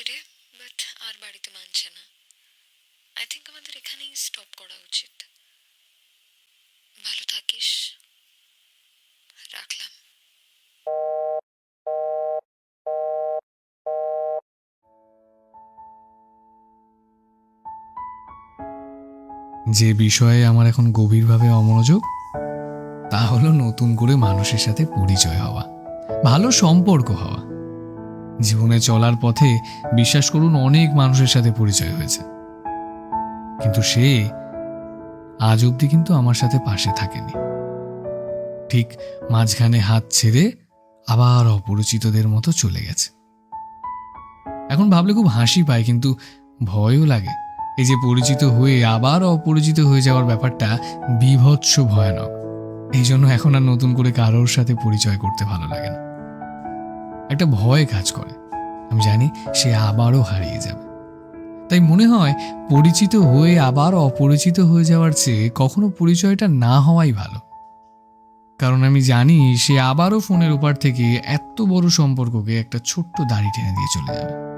রে বাট আর বাড়িতে মানছে না। আই থিঙ্ক আমাদের এখানেই স্টপ করা উচিত। ভালো থাকিস। রাখলাম। যে বিষয়ে আমার এখন গভীরভাবে অমনোযোগ, তা হলো নতুন করে মানুষের সাথে পরিচয় হওয়া, ভালো সম্পর্ক হওয়া। জীবনে চলার পথে বিশ্বাস করুন অনেক মানুষের সাথে পরিচয় হয়েছে। কিন্তু সে আজ অবধি কিন্তু আমার সাথে পাশে থাকেনি। ঠিক মাঝখানে হাত ছেড়ে আবার অপরিচিতদের মতো চলে গেছে। এখন ভাবলে খুব হাসি পায়, কিন্তু ভয়ও লাগে। এই যে পরিচিত হয়ে আবার অপরিচিত হয়ে যাওয়ার ব্যাপারটা বিভৎস ভয়ানক। এই জন্য এখন আর নতুন করে কারোর সাথে পরিচয় করতে ভালো লাগে না। একটা ভয় কাজ করে। আমি জানি সে আবারও হারিয়ে যাবে। তাই মনে হয় পরিচিত হয়ে আবার অপরিচিত হয়ে যাওয়ার চেয়ে কখনো পরিচয়টা না হওয়াই ভালো। কারণ আমি জানি সে আবারও ফোনের ওপার থেকে এত বড় সম্পর্ককে একটা ছোট্ট দাড়ি টেনে দিয়ে চলে যাবে।